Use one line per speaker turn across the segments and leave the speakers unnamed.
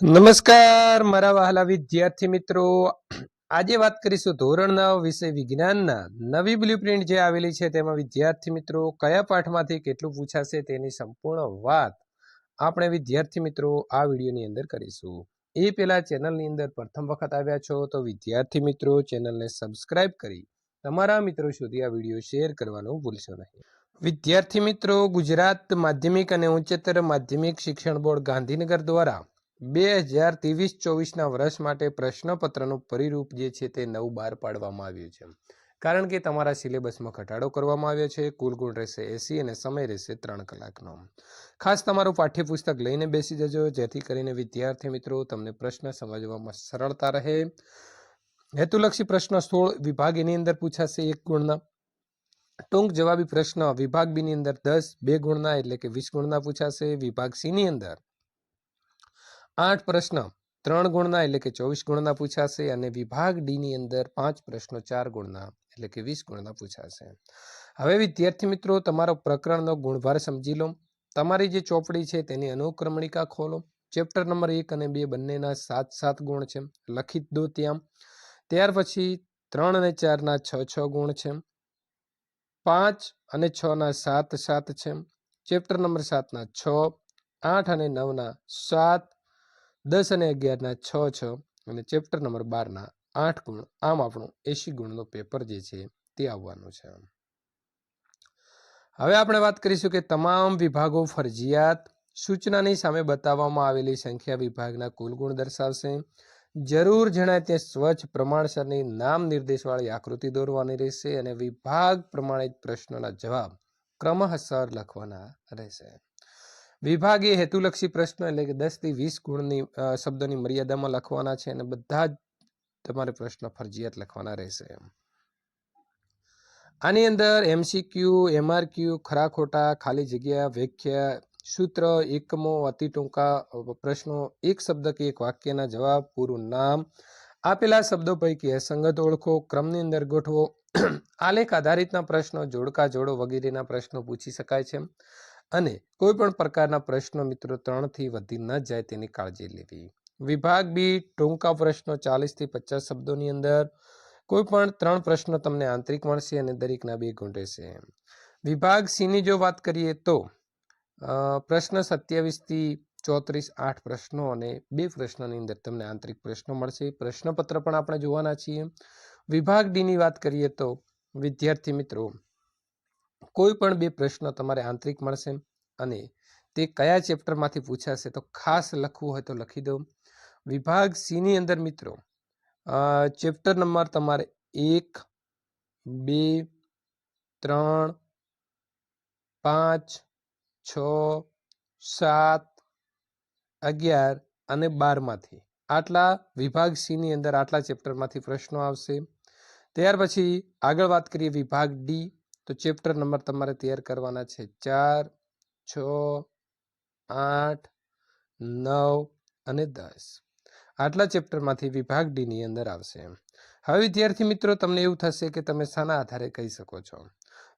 નમસ્કાર મારા વહાલા વિદ્યાર્થી મિત્રો આજે વાત કરીશું ધોરણ નવ વિષય વિજ્ઞાનના નવી બ્લુપ્રિન્ટ જે આવેલી છે તેમાં વિદ્યાર્થી મિત્રો કયા પાઠમાંથી કેટલું પૂછાશે તેની સંપૂર્ણ વાત આપણે વિદ્યાર્થી મિત્રો આ વિડીયોની અંદર કરીશું એ પહેલાં ચેનલની અંદર પ્રથમ વખત આવ્યા છો તો વિદ્યાર્થી મિત્રો ચેનલને સબસ્ક્રાઇબ કરી તમારા મિત્રો સુધી આ વિડીયો શેર કરવાનું ભૂલશો નહીં વિદ્યાર્થી મિત્રો ગુજરાત માધ્યમિક અને ઉચ્ચતર માધ્યમિક શિક્ષણ બોર્ડ ગાંધીનગર દ્વારા બે હજાર ત્રેવીસ ચોવીસના વર્ષ માટે પ્રશ્નપત્રનું પરિરૂપ જે છે તે નવું બહાર પાડવામાં આવ્યું છે કારણ કે તમારા સિલેબસમાં ઘટાડો કરવામાં આવ્યો છે કુલ ગુણ રહેશે એસી અને સમય રહેશે ત્રણ કલાકનો ખાસ તમારું પાઠ્યપુસ્તક લઈને બેસી જજો જેથી કરીને વિદ્યાર્થી મિત્રો તમને પ્રશ્ન સમજવામાં સરળતા રહે હેતુલક્ષી પ્રશ્ન સોળ વિભાગ એની અંદર પૂછાશે એક ગુણના ટૂંક જવાબી પ્રશ્ન વિભાગ બીની અંદર દસ બે ગુણના એટલે કે વીસ ગુણના પૂછાશે વિભાગ સીની અંદર આઠ પ્રશ્ન ત્રણ ગુણના એટલે કે ચોવીસ ગુણના પૂછાશે અને વિભાગ ડી ની અંદર પાંચ પ્રશ્નો ચાર ગુણના એટલે કે વીસ ગુણના પૂછાશે હવે વિદ્યાર્થી મિત્રો તમારો પ્રકરણનો ગુણભાર સમજી લો તમારી જે ચોપડી છે તેની અનુક્રમણિકા ખોલો ચેપ્ટર નંબર એક અને બે બંનેના સાત સાત ગુણ છે લખી દો ત્યાં ત્યાર પછી ત્રણ અને ચારના છ છ ગુણ છે પાંચ અને છના સાત સાત છે ચેપ્ટર નંબર સાતના છ આઠ અને નવના સાત દસ અને અગિયારના છ છ અને ચેપ્ટર નંબર બારના આઠ ગુણ આમ આપણું એંશી ગુણનો પેપર જે છે તે આવવાનું છે હવે આપણે વાત કરીશું કે તમામ વિભાગો ફરજિયાત સૂચનાની સામે બતાવવામાં આવેલી સંખ્યા વિભાગના કુલ ગુણ દર્શાવશે જરૂર જણાય તે સ્વચ્છ પ્રમાણસરની નામ નિર્દેશવાળી આકૃતિ દોરવાની રહેશે અને વિભાગ પ્રમાણિત પ્રશ્નોના જવાબ ક્રમહસર લખવાના રહેશે વિભાગીય હેતુલક્ષી પ્રશ્ન એટલે કે દસ થી વીસ ગુણની શબ્દોની મર્યાદામાં લખવાના છે અને બધા જ તમારે પ્રશ્ન ફરજિયાત લખવાના રહેશે એમ આની અંદર એમસીક્યુ એમઆરક્યુ ખરા ખોટા ખાલી જગ્યા વ્યાખ્યા સૂત્ર એકમો અતિ ટૂંકા પ્રશ્નો એક શબ્દ કે એક વાક્યના જવાબ પૂરું નામ આપેલા શબ્દો પૈકી અસંગત ઓળખો ક્રમની અંદર ગોઠવો આલેખ આધારિતના પ્રશ્નો જોડકા જોડો વગેરેના પ્રશ્નો પૂછી શકાય છે અને કોઈપણ પ્રકારના પ્રશ્નો મિત્રો ત્રણથી વધી ન જાય તેની કાળજી લેવી વિભાગ બી ટૂંકા પ્રશ્નો ચાલીસથી પચાસ શબ્દોની અંદર કોઈપણ ત્રણ પ્રશ્નો તમને આંતરિક મળશે અને દરેકના બે ગુણ રહેશે વિભાગ સીની જો વાત કરીએ તો પ્રશ્ન સત્યાવીસથી ચોત્રીસ આઠ પ્રશ્નો અને બે પ્રશ્નોની અંદર તમને આંતરિક પ્રશ્નો મળશે પ્રશ્નપત્ર પણ આપણે જોવાના છીએ વિભાગ ડીની વાત કરીએ તો વિદ્યાર્થી મિત્રો કોઈ પણ બે પ્રશ્નો તમારે આંતરિક મળશે અને તે કયા ચેપ્ટરમાંથી પૂછાશે તો ખાસ લખવું હોય તો લખી દો વિભાગ સીની અંદર મિત્રો ચેપ્ટર નંબર તમારે એક બે ત્રણ પાંચ છ સાત અગિયાર અને બારમાંથી આટલા વિભાગ સીની અંદર આટલા ચેપ્ટરમાંથી પ્રશ્નો આવશે ત્યાર પછી આગળ વાત કરીએ વિભાગ ડી તો ચેપ્ટર નંબર તમારે તૈયાર કરવાના છે ચાર છ આઠ નવ અને દસ આટલા ચેપ્ટરમાંથી વિભાગ ડીની અંદર આવશે હવે વિદ્યાર્થી મિત્રો તમને એવું થશે કે તમે શાના આધારે કહી શકો છો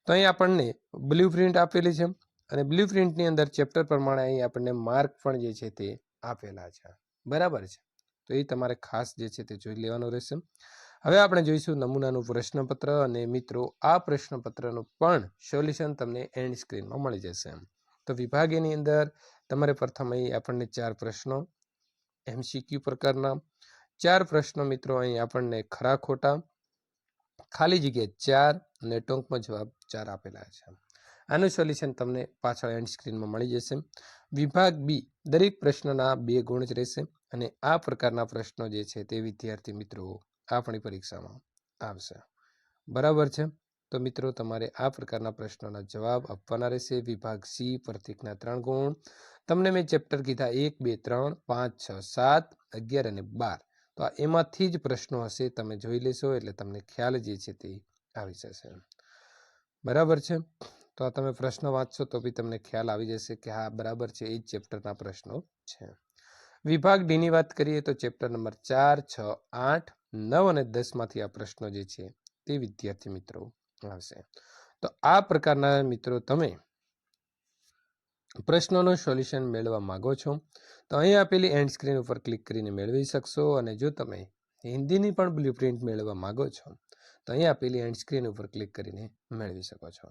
તો અહીં આપણને બ્લુ પ્રિન્ટ આપેલી છે અને બ્લુ પ્રિન્ટની અંદર ચેપ્ટર પ્રમાણે અહીં આપણને માર્ક પણ જે છે તે આપેલા છે બરાબર છે તો એ તમારે ખાસ જે છે તે જોઈ લેવાનું રહેશે હવે આપણે જોઈશું નમૂનાનું પ્રશ્નપત્ર અને મિત્રો આ પ્રશ્નપત્રનું પણ સોલ્યુશન તમને એન્ડ સ્ક્રીનમાં મળી જશે તો વિભાગ એની અંદર તમારે પ્રથમ અહીં આપણને ચાર પ્રશ્નો એમસીક્યુ પ્રકારના ચાર પ્રશ્નો મિત્રો અહીં આપણને ખરા ખોટા ખાલી જગ્યાએ ચાર અને ટોંકમાં જવાબ ચાર આપેલા છે આનું સોલ્યુશન તમને પાછળ એન્ડ સ્ક્રીનમાં મળી જશે વિભાગ બી દરેક પ્રશ્નના બે ગુણ જ રહેશે અને આ પ્રકારના પ્રશ્નો જે છે તે વિદ્યાર્થી મિત્રો આપણી પરીક્ષામાં આવશે બરાબર છે તો મિત્રો તમારે આ પ્રકારના પ્રશ્નોના જવાબ આપવાના રહેશે વિભાગ સી પ્રતિકના ત્રણ ગુણ તમને મેં ચેપ્ટર કીધા એક બે ત્રણ પાંચ છ સાત અગિયાર અને બાર તો આ એમાંથી જ પ્રશ્નો હશે તમે જોઈ લેશો એટલે તમને ખ્યાલ જે છે તે આવી જશે બરાબર છે તો આ તમે પ્રશ્નો વાંચશો તો બી તમને ખ્યાલ આવી જશે કે હા બરાબર છે એ જ ચેપ્ટરના પ્રશ્નો છે વિભાગ ડીની વાત કરીએ તો ચેપ્ટર નંબર ચાર છ આઠ નવ અને દસમાંથી આ પ્રશ્નો જે છે તે વિદ્યાર્થી મિત્રો આવશે તો આ પ્રકારના મિત્રો તમે પ્રશ્નોનું સોલ્યુશન મેળવવા માગો છો તો અહીં આપેલી એન્ડ સ્ક્રીન ઉપર ક્લિક કરીને મેળવી શકશો અને જો તમે હિન્દીની પણ બ્લુપ્રિન્ટ મેળવવા માગો છો તો અહીં આપેલી એન્ડ સ્ક્રીન ઉપર ક્લિક કરીને મેળવી શકો છો